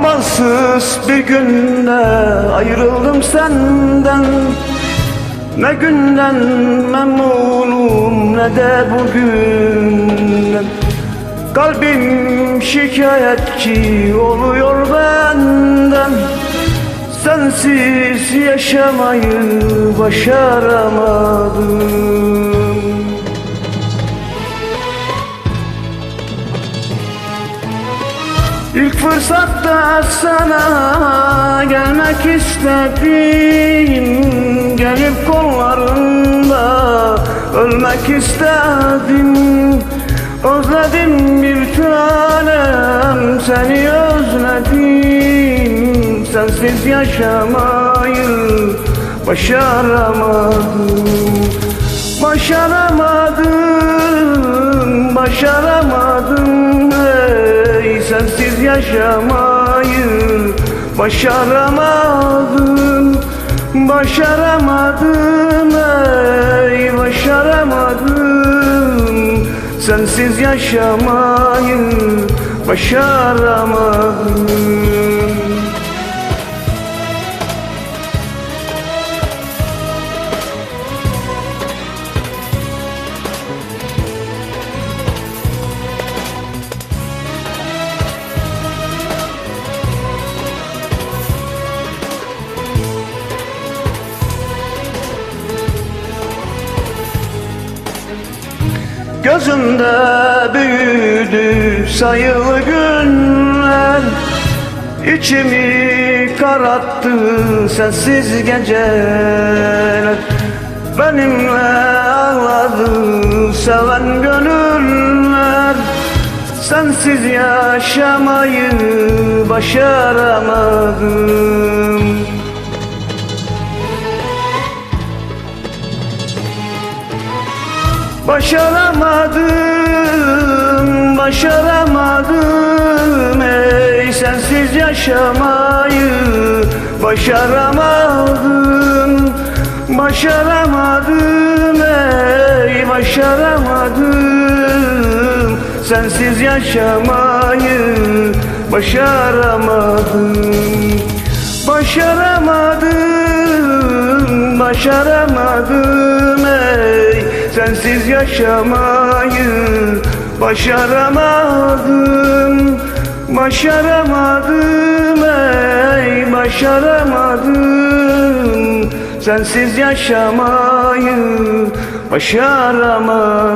Amansız bir günde ayrıldım senden. Ne günden memnunum ne de bugünden. Kalbim şikayetçi oluyor benden. Sensiz yaşamayı başaramadım İlk fırsatta sana gelmek istedim. Gelip kollarında ölmek istedim. Özledim bir tanem seni özledim. Sensiz yaşamayı başaramadım. Başaramadım, başaramadım yaşamayı Başaramadım, başaramadım ey başaramadım Sensiz yaşamayı başaramadım Gözümde büyüdü sayılı günler. İçimi karattı sensiz geceler. Benimle ağladı seven gönüller. Sensiz yaşamayı başaramadım Başaramadım, başaramadım ey sensiz yaşamayı Başaramadım, başaramadım ey başaramadım Sensiz yaşamayı başaramadım. Başaramadım, başaramadım ey Sensiz yaşamayı başaramadım Başaramadım ey başaramadım. Sensiz yaşamayı başaramadım